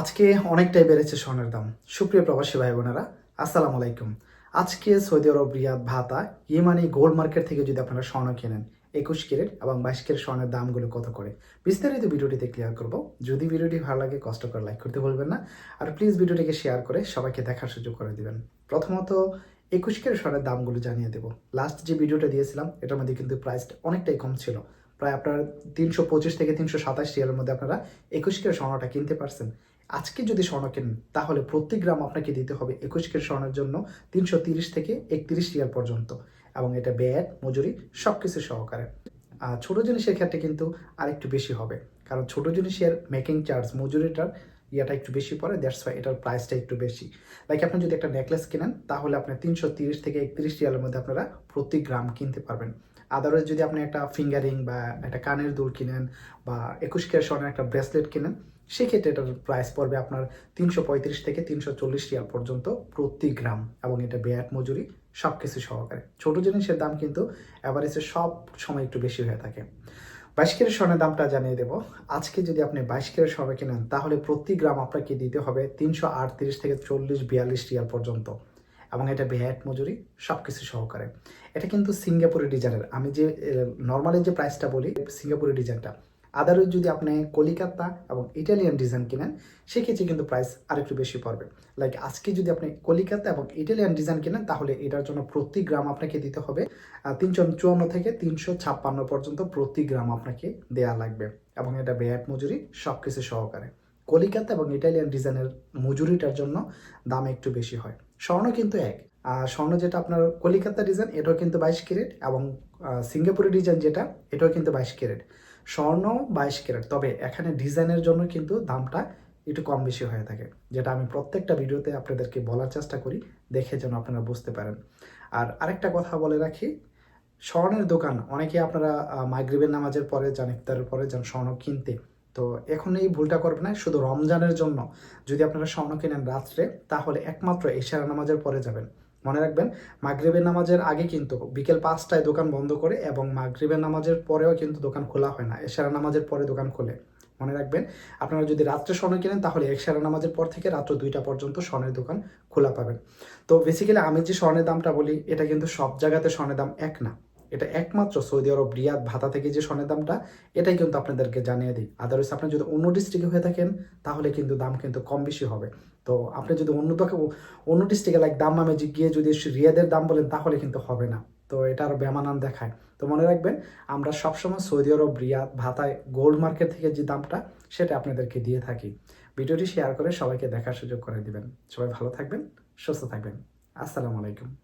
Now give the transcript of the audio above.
আজকে অনেকটাই বেড়েছে স্বর্ণের দাম। সুপ্রিয় প্রবাসী ভাই বোনেরা আসসালামু আলাইকুম। আজকে সৌদি আরব, রিয়াদ, ভাতা, ইমানি, গোল্ড মার্কেট থেকে যদি আপনারা স্বর্ণ কেনেন, একুশ ক্যারেট এবং বাইশ ক্যারেট স্বর্ণের দামগুলো কত করে? বিস্তারিত ভিডিওটিতে ক্লিয়ার করব। যদি ভিডিওটি ভালো লাগে, কষ্ট করে লাইক করতে ভুলবেন না। আর প্লিজ ভিডিওটিকে শেয়ার করে সবাইকে দেখার সুযোগ করে দিবেন। প্রথমত, একুশ ক্যারেট স্বর্ণের দামগুলো জানিয়ে দেবো। লাস্ট যে ভিডিওটা দিয়েছিলাম, এটার মধ্যে কিন্তু প্রাইসটা অনেকটাই কম ছিল। প্রায় আপনার তিনশো পঁচিশ থেকে তিনশো সাতাশ রিয়ালের মধ্যে আপনারা একুশ ক্যারেট স্বর্ণটা কিনতে পারছেন। আজকে যদি স্বর্ণ কেন তাহলে প্রতি গ্রাম আপনাকে দিতে হবে একুশ কেজি স্বর্ণের জন্য তিনশো তিরিশ থেকে একত্রিশ রিয়াল পর্যন্ত। এবং এটা ব্যয় মজুরি সব কিছু সহকারে। আর ছোটো জিনিসের ক্ষেত্রে কিন্তু আরেকটু বেশি হবে। কারণ ছোটো জিনিসের মেকিং চার্জ মজুরিটার ইয়েটা একটু বেশি পড়ে দ্যাটস ওয়াই এটার প্রাইসটা একটু বেশি। লাইক আপনি যদি একটা নেকলেস কেনেন, তাহলে আপনি তিনশো তিরিশ থেকে একত্রিশ রিয়ালের মধ্যে আপনারা প্রতি গ্রাম কিনতে পারবেন। আদারওয়াইজ যদি আপনি একটা ফিঙ্গারিং বা একটা কানের দুল কিনেন বা একুশ কেয়ার স্বর্ণের একটা ব্রেসলেট কিনেন, সেক্ষেত্রে এটার প্রাইস পড়বে আপনার তিনশো পঁয়ত্রিশ থেকে তিনশো চল্লিশ রিয়াল পর্যন্ত প্রতি গ্রাম। এবং এটা ব্যাট মজুরি সব কিছু সহকারে। ছোট জিনিসের দাম কিন্তু অ্যাভারেজে সব সময় একটু বেশি হয়ে থাকে। বাইশ কিলো স্বর্ণের দামটা জানিয়ে দেবো। আজকে যদি আপনি বাইশ কিলো স্বর্ণ কেনেন, তাহলে প্রতি গ্রাম আপনাকে দিতে হবে তিনশো আটত্রিশ থেকে চল্লিশ বিয়াল্লিশ রিয়াল পর্যন্ত। এবং এটা ভ্যাট, মজুরি সব কিছু সহকারে। এটা কিন্তু সিঙ্গাপুরের ডিজাইনের। আমি যে নর্মালি যে প্রাইসটা বলি, সিঙ্গাপুরের ডিজাইনটা। আদারওয়াইজ যদি আপনি কলিকাতা এবং ইটালিয়ান ডিজাইন কিনেন, সেক্ষেত্রে কিন্তু প্রাইস আরেকটু বেশি পড়বে। লাইক আজকে যদি আপনি কলিকাতা এবং ইটালিয়ান ডিজাইন কিনেন, তাহলে এটার জন্য প্রতি গ্রাম আপনাকে দিতে হবে তিনশো চুয়ান্ন থেকে তিনশো ছাপ্পান্ন পর্যন্ত প্রতি গ্রাম আপনাকে দেয়া লাগবে। এবং এটা ব্যাট মজুরি সব কিছু সহকারে। কলিকাতা এবং ইটালিয়ান ডিজাইনের মজুরিটার জন্য দাম একটু বেশি হয়। স্বর্ণ কিন্তু এক। স্বর্ণ যেটা আপনার কলিকাতা ডিজাইন এটাও কিন্তু বাইশ ক্যারেট এবং সিঙ্গাপুরের ডিজাইন যেটা, এটাও কিন্তু বাইশ ক্যারেট। স্বর্ণ বাইশ ক্যারেট। তবে এখানে ডিজাইনের জন্য কিন্তু দামটা একটু কম বেশি হয়ে থাকে, যেটা আমি প্রত্যেকটা ভিডিওতে আপনাদেরকে বলার চেষ্টা করি, দেখে যেন আপনারা বুঝতে পারেন। আর আরেকটা কথা বলে রাখি, স্বর্ণের দোকান, অনেকে আপনারা মাগরিবের নামাজের পরে যান, ইফতারের পরে যান স্বর্ণ কিনতে। তো এখন এই ভুলটা করবে না, শুধু রমজানের জন্য। যদি আপনারা স্বর্ণ কেনেন রাত্রে, তাহলে একমাত্র এশারা নামাজের পরে যাবেন। মনে রাখবেন, মাগরীবের নামাজের আগে কিন্তু বিকেল পাঁচটায় দোকান বন্ধ করে এবং মাগরীবের নামাজের পরেও কিন্তু দোকান খোলা হয় না, এশারা নামাজের পরে দোকান খোলে। মনে রাখবেন, আপনারা যদি রাত্রে স্বর্ণ কেনেন তাহলে একসারা নামাজের পর থেকে রাত্র দুইটা পর্যন্ত স্বর্ণের দোকান খোলা পাবেন। তো বেসিক্যালি আমি যে স্বর্ণের দামটা বলি, এটা কিন্তু সব জায়গাতে স্বর্ণের দাম এক না। এটা একমাত্র সৌদি আরব, রিয়াদ, ভাতা থেকে যে স্বর্ণের দামটা, এটাই কিন্তু আপনাদেরকে জানিয়ে দিই। আদারওয়াইজ আপনি যদি অন্য ডিস্ট্রিক্টে হয়ে থাকেন, তাহলে কিন্তু দাম কিন্তু কম বেশি হবে। তো আপনি যদি অন্য অন্য ডিস্ট্রিক্টে লাইক দাম নামে গিয়ে যদি রিয়াদের দাম বলেন, তাহলে কিন্তু হবে না। তো এটা আরও বেমানান দেখায়। তো মনে রাখবেন, আমরা সবসময় সৌদি আরব, রিয়াদ, ভাতায় গোল্ড মার্কেট থেকে যে দামটা, সেটা আপনাদেরকে দিয়ে থাকি। ভিডিওটি শেয়ার করে সবাইকে দেখার সুযোগ করে দিবেন। সবাই ভালো থাকবেন, সুস্থ থাকবেন। আসসালামু আলাইকুম।